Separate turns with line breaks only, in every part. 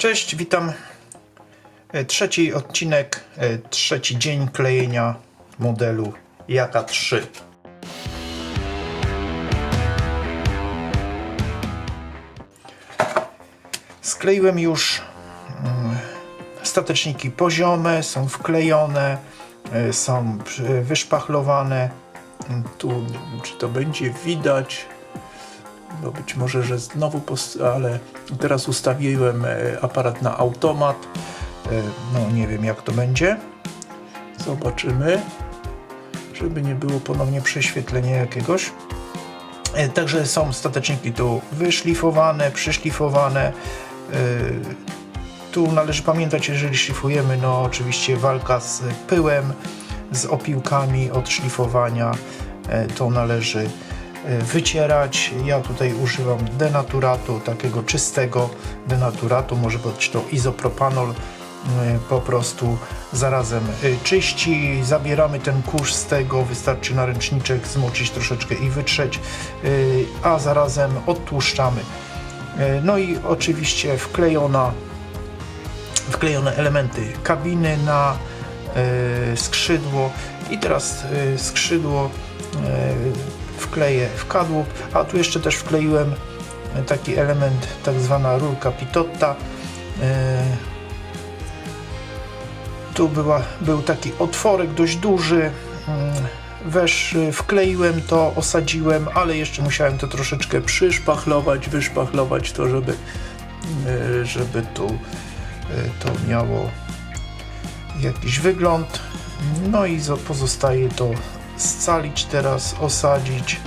Cześć, witam. E, Trzeci odcinek, e, trzeci dzień klejenia modelu Jaka 3. Skleiłem już mm, stateczniki poziome, są wklejone, e, są wyszpachlowane. Tu, czy to będzie widać, bo być może, że znowu, ale teraz ustawiłem e, aparat na automat. E, No nie wiem jak to będzie. Zobaczymy, żeby nie było ponownie prześwietlenia jakiegoś. E, Także są stateczniki tu wyszlifowane, przyszlifowane. Tu należy pamiętać, jeżeli szlifujemy, no oczywiście walka z pyłem, z opiłkami od szlifowania. To należy wycierać. Ja tutaj używam denaturatu, takiego czystego denaturatu, może być to izopropanol. e, Po prostu zarazem e, czyści, zabieramy ten kurz z tego, wystarczy na ręczniczek zmoczyć troszeczkę i wytrzeć, e, a zarazem odtłuszczamy. E, No i oczywiście wklejona, wklejone elementy kabiny na e, skrzydło i teraz e, skrzydło e, wkleję w kadłub, a tu jeszcze też wkleiłem taki element, tak zwana rurka pitotta. E, Tu była, był taki otworek dość duży. mm, Wesz, y, wkleiłem to, osadziłem, ale jeszcze musiałem to troszeczkę przyszpachlować, wyszpachlować to, żeby, y, żeby tu y, to miało jakiś wygląd. No i zo- pozostaje to scalić teraz, osadzić.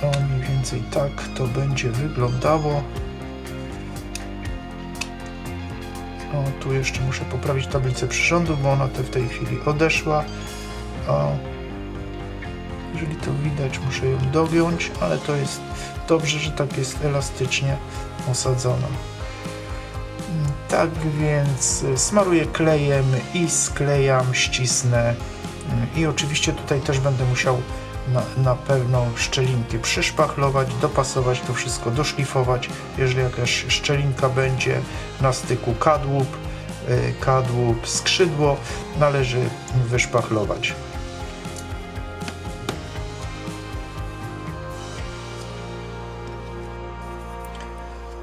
To mniej więcej tak to będzie wyglądało. O, tu jeszcze muszę poprawić tablicę przyrządu, bo ona te w tej chwili odeszła. O, jeżeli to widać, muszę ją dogiąć, ale to jest dobrze, że tak jest elastycznie osadzona. Tak więc smaruję klejem i sklejam, ścisnę i oczywiście tutaj też będę musiał na, na pewno szczelinki przyszpachlować, dopasować to wszystko, doszlifować. Jeżeli jakaś szczelinka będzie na styku kadłub, y, kadłub, skrzydło, należy wyszpachlować.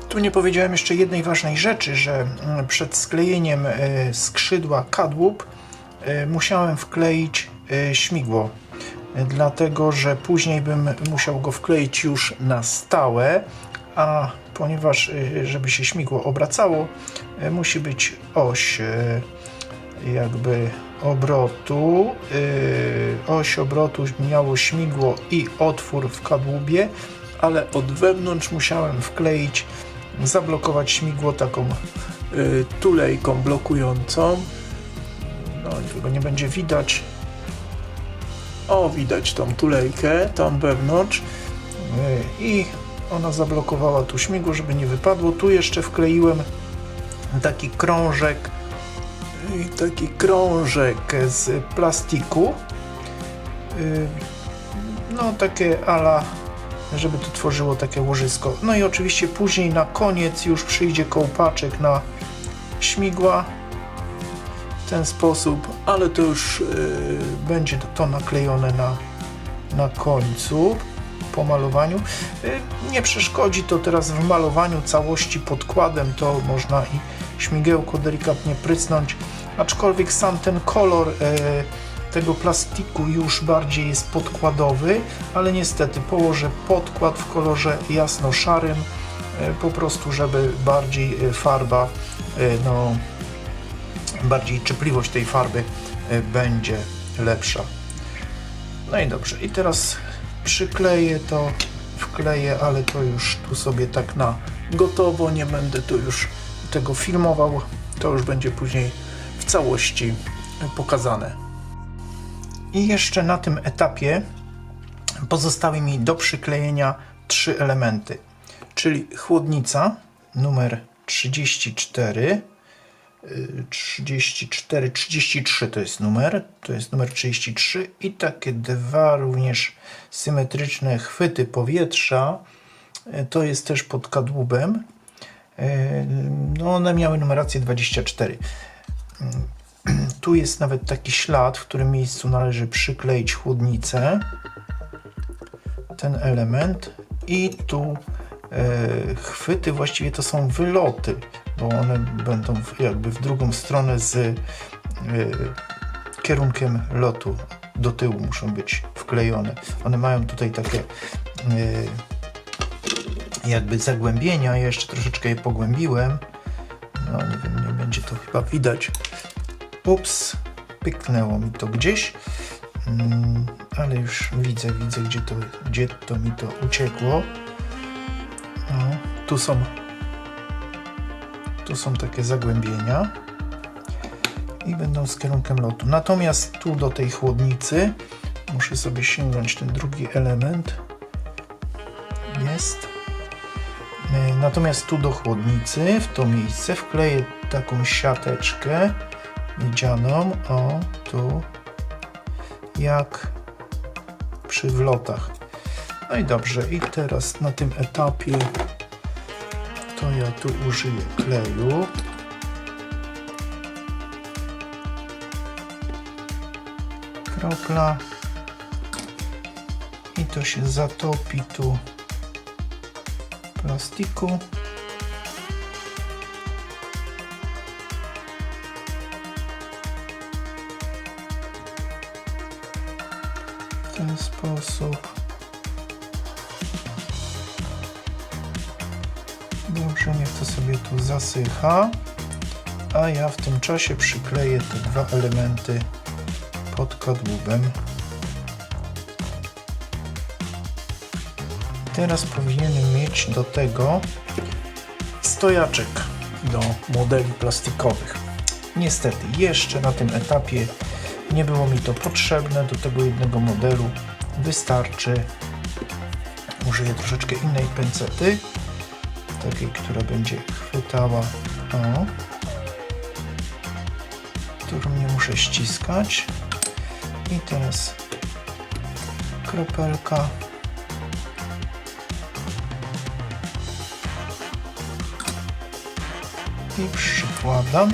Tu nie powiedziałem jeszcze jednej ważnej rzeczy, że mm, przed sklejeniem e, skrzydła kadłub musiałem wkleić e, śmigło, E, dlatego że później bym musiał go wkleić już na stałe, a ponieważ e, żeby się śmigło obracało, e, musi być oś e, jakby obrotu, e, oś obrotu miało śmigło i otwór w kadłubie, ale od wewnątrz musiałem wkleić zablokować śmigło taką tulejką blokującą. No, tego nie będzie widać. O, widać tą tulejkę tam wewnątrz. Y, I ona zablokowała tu śmigło, żeby nie wypadło. Tu jeszcze wkleiłem taki krążek i taki krążek z plastiku. Y, No, takie ala żeby to tworzyło takie łożysko. No i oczywiście później na koniec już przyjdzie kołpaczek na śmigła w ten sposób, ale to już yy, będzie to, naklejone na, na końcu po malowaniu. Yy, nie przeszkodzi to teraz w malowaniu całości podkładem, to można i śmigiełko delikatnie prysnąć, aczkolwiek sam ten kolor yy, tego plastiku już bardziej jest podkładowy, ale niestety położę podkład w kolorze jasno-szarym, po prostu żeby bardziej farba, no bardziej czypliwość tej farby e, będzie lepsza. No i dobrze, i teraz przykleję to, wkleję, ale to już tu sobie tak na gotowo, nie będę tu już tego filmował, to już będzie później w całości pokazane. I jeszcze na tym etapie pozostały mi do przyklejenia trzy elementy, czyli chłodnica numer 34, y, 34, 33 to jest numer, to jest numer 33 i takie dwa również symetryczne chwyty powietrza, y, to jest też pod kadłubem. Y, No one miały numerację 24. Mm, Tu jest nawet taki ślad, w którym miejscu należy przykleić chłodnicę. Ten element. I tu e, chwyty właściwie to są wyloty, bo one będą jakby w drugą stronę z e, kierunkiem lotu do tyłu muszą być wklejone. One mają tutaj takie e, jakby zagłębienia. Ja jeszcze troszeczkę je pogłębiłem. No nie wiem, nie będzie to chyba widać. Ups, pyknęło mi to gdzieś. Mm, ale już widzę, widzę gdzie to, gdzie to mi to uciekło. Tu są tu są takie zagłębienia i będą z kierunkiem lotu. Natomiast tu do tej chłodnicy muszę sobie sięgnąć ten drugi element. Jest. E, Natomiast tu do chłodnicy, w to miejsce wkleję taką siateczkę miedzianą, o tu, jak przy wlotach. No i dobrze, i teraz na tym etapie to ja tu użyję kleju. Kropla. I to się zatopi tu plastiku. W ten sposób. Niech to sobie tu zasycha. A ja w tym czasie przykleję te dwa elementy pod kadłubem. Teraz powinienem mieć do tego stojaczek do modeli plastikowych. Niestety, jeszcze na tym etapie nie było mi to potrzebne. Do tego jednego modelu wystarczy. Użyję troszeczkę innej pęcety, takiej, która będzie chwytała, o, którą nie muszę ściskać. I teraz kropelka. i przykładam,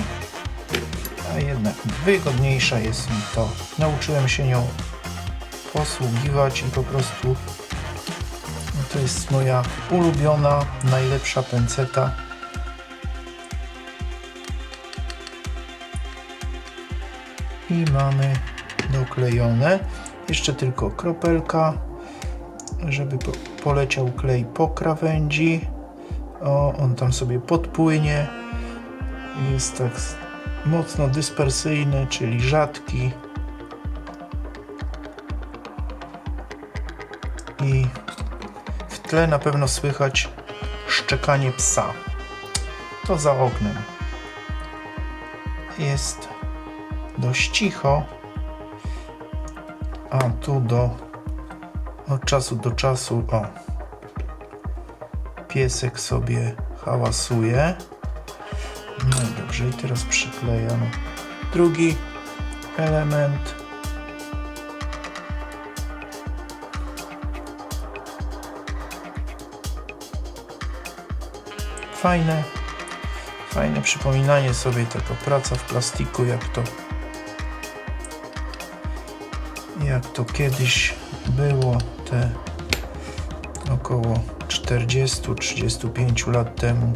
a jednak wygodniejsza jest mi to. Nauczyłem się nią posługiwać i po prostu to jest moja ulubiona, najlepsza pęceta. I mamy doklejone. Jeszcze tylko kropelka, żeby po poleciał klej po krawędzi. O, on tam sobie podpłynie jest tak mocno dyspersyjny, czyli rzadki. Tle na pewno słychać szczekanie psa. To za oknem. Jest dość cicho, a tu do od czasu do czasu o piesek sobie hałasuje. No dobrze, i teraz przyklejam drugi element. Fajne, fajne przypominanie sobie taka praca w plastiku, jak to jak to kiedyś było te około 40-35 lat temu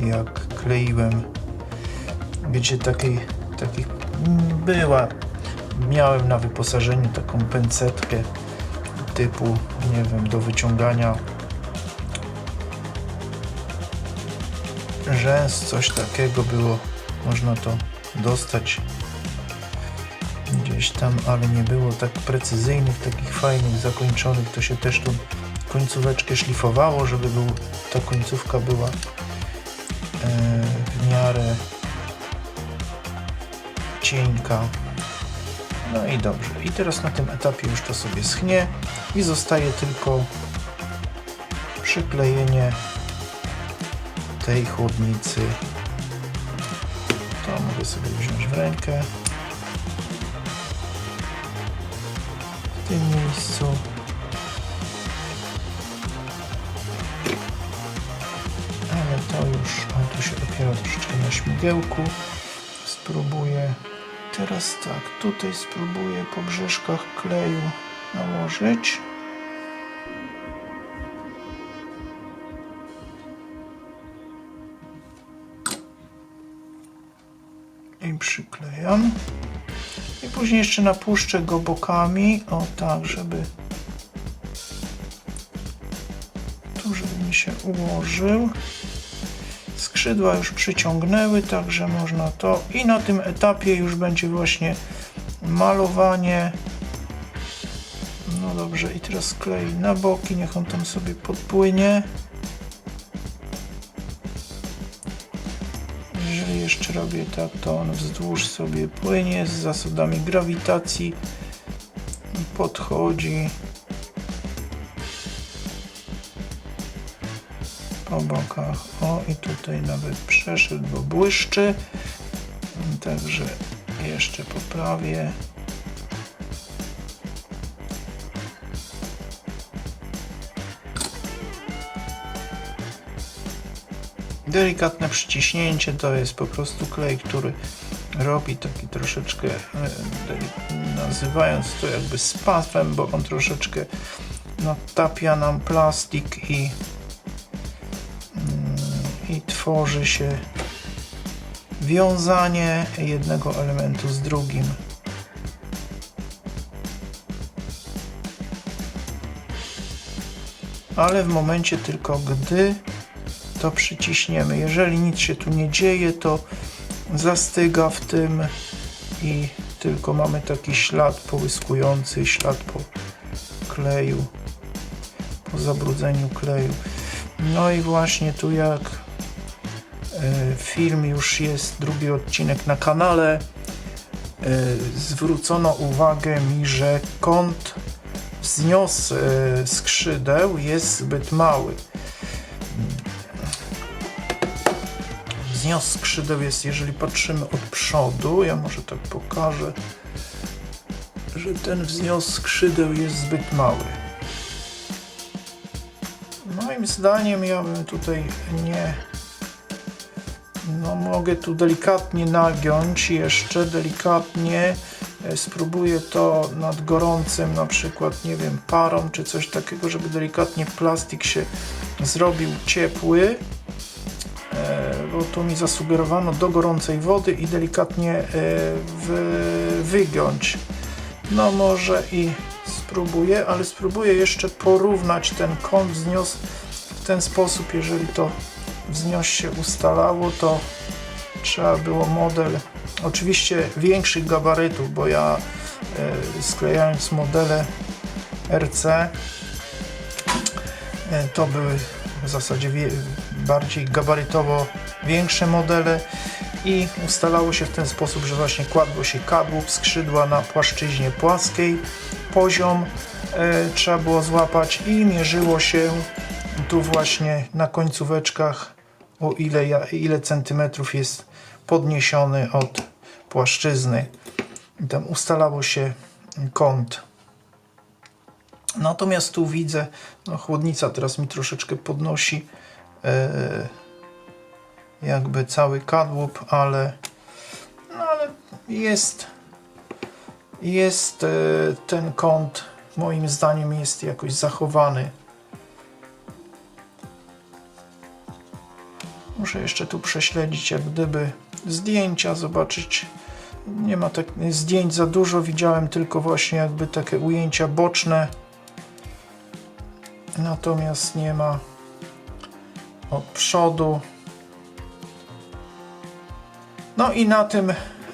jak kleiłem wiecie takiej, takiej była miałem na wyposażeniu taką pęcetkę typu nie wiem do wyciągania rzęs coś takiego było można to dostać gdzieś tam, ale nie było tak precyzyjnych, takich fajnych, zakończonych, to się też tu końcóweczkę szlifowało, żeby był, ta końcówka była e, w miarę cienka. No i dobrze. I teraz na tym etapie już to sobie schnie i zostaje tylko przyklejenie tej chłodnicy. To mogę sobie wziąć w rękę. W tym miejscu. Ale to już, on tu się dopiero troszeczkę na śmigiełku. Spróbuję. Teraz tak, tutaj spróbuję po brzeszkach kleju nałożyć. I przyklejam. I później jeszcze napuszczę go bokami. O tak, żeby tu, żeby mi się ułożył. Skrzydła już przyciągnęły, także można to. I na tym etapie już będzie właśnie malowanie. No dobrze, i teraz klej na boki, niech on tam sobie podpłynie. Jeszcze robię tak, to on wzdłuż sobie płynie z zasadami grawitacji. Podchodzi. po bokach. O i tutaj nawet przeszedł, bo błyszczy. Także jeszcze poprawię. Delikatne przyciśnięcie to jest po prostu klej, który robi taki troszeczkę, e, nazywając to jakby spawem, bo on troszeczkę natapia nam plastik i i tworzy się wiązanie jednego elementu z drugim. Ale w momencie tylko gdy to przyciśniemy. Jeżeli nic się tu nie dzieje, to zastyga w tym i tylko mamy taki ślad połyskujący, ślad po kleju, po zabrudzeniu kleju. No i właśnie tu jak e, film już jest drugi odcinek na kanale, e, zwrócono uwagę mi, że kąt wznios e, skrzydeł jest zbyt mały. Wznios skrzydeł jest, jeżeli patrzymy od przodu, ja może tak pokażę, że ten wznios skrzydeł jest zbyt mały. Moim zdaniem ja bym tutaj nie. No mogę tu delikatnie nagiąć jeszcze delikatnie. E, Spróbuję to nad gorącym na przykład, nie wiem, parą czy coś takiego, żeby delikatnie plastik się zrobił ciepły. Bo tu mi zasugerowano do gorącej wody i delikatnie e, wy, wygiąć. No może i spróbuję, ale spróbuję jeszcze porównać ten kąt wznios w ten sposób, jeżeli to wznios się ustalało, to trzeba było model, oczywiście większych gabarytów, bo ja e, sklejając modele RC e, to były w zasadzie bardziej gabarytowo większe modele i ustalało się w ten sposób, że właśnie kładło się kadłub skrzydła na płaszczyźnie płaskiej, poziom e, trzeba było złapać i mierzyło się tu właśnie na końcóweczkach o ile, ile centymetrów jest podniesiony od płaszczyzny. I tam ustalało się kąt. Natomiast tu widzę, no chłodnica teraz mi troszeczkę podnosi e, jakby cały kadłub, ale, no ale jest jest e, ten kąt moim zdaniem jest jakoś zachowany. Muszę jeszcze tu prześledzić jak gdyby zdjęcia, zobaczyć. Nie ma tak zdjęć za dużo, widziałem tylko właśnie jakby takie ujęcia boczne. Natomiast nie ma od przodu. No i na tym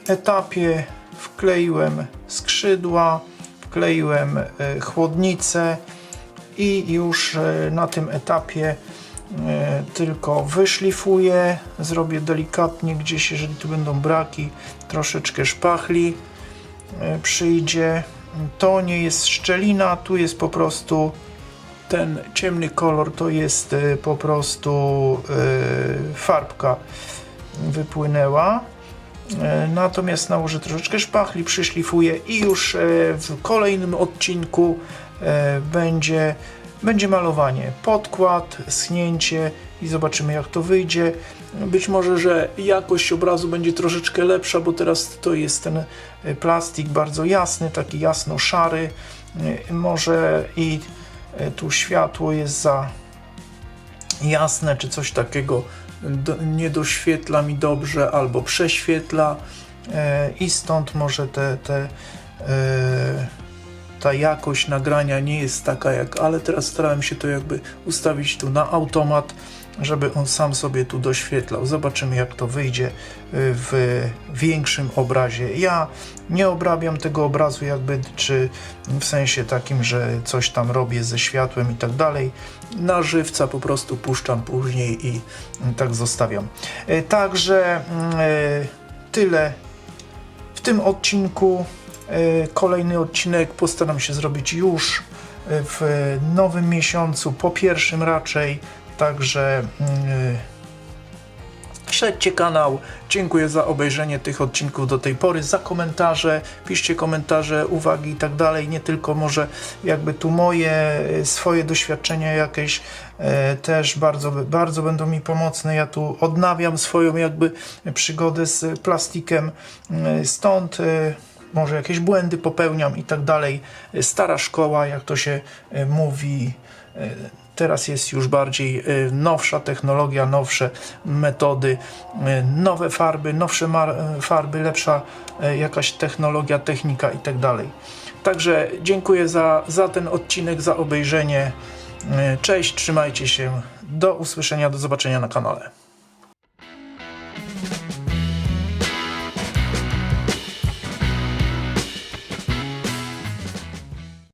etapie wkleiłem skrzydła, wkleiłem e, chłodnicę i już e, na tym etapie e, tylko wyszlifuję, zrobię delikatnie gdzieś, jeżeli tu będą braki, troszeczkę szpachli przyjdzie. To nie jest szczelina, tu jest po prostu ten ciemny kolor, to jest po prostu farbka wypłynęła. Natomiast nałożę troszeczkę szpachli, przyszlifuję i już w kolejnym odcinku będzie, będzie malowanie. Podkład, schnięcie i zobaczymy jak to wyjdzie. Być może, że jakość obrazu będzie troszeczkę lepsza, bo teraz to jest ten y, plastik bardzo jasny, taki jasno-szary. Y, Może i y, tu światło jest za jasne, czy coś takiego nie doświetla mi dobrze, albo prześwietla e, i stąd może te, te e, ta jakość nagrania nie jest taka jak, ale teraz starałem się to jakby ustawić tu na automat, żeby on sam sobie tu doświetlał. Zobaczymy jak to wyjdzie y, w większym obrazie. Ja nie obrabiam tego obrazu jakby, czy w sensie takim, że coś tam robię ze światłem i tak dalej. Na żywca po prostu puszczam później i tak zostawiam. Y, Także mm, y, tyle w tym odcinku. Kolejny odcinek postaram się zrobić już w nowym miesiącu, po pierwszym raczej. Także mm, Śledźcie kanał. Dziękuję za obejrzenie tych odcinków do tej pory, za komentarze. Piszcie komentarze, uwagi i tak dalej. Nie tylko może jakby tu moje y, swoje doświadczenia jakieś e, też bardzo, bardzo będą mi pomocne. Ja tu odnawiam swoją jakby przygodę z plastikiem. E, Stąd e, może jakieś błędy popełniam i tak dalej. Stara szkoła, jak to się e, mówi. e, Teraz jest już bardziej e, nowsza technologia, nowsze metody, nowe farby, nowsze farby, lepsza jakaś technologia, technika i tak dalej. Także dziękuję za, za ten odcinek, za obejrzenie. Cześć, trzymajcie się. Do usłyszenia, do zobaczenia na kanale.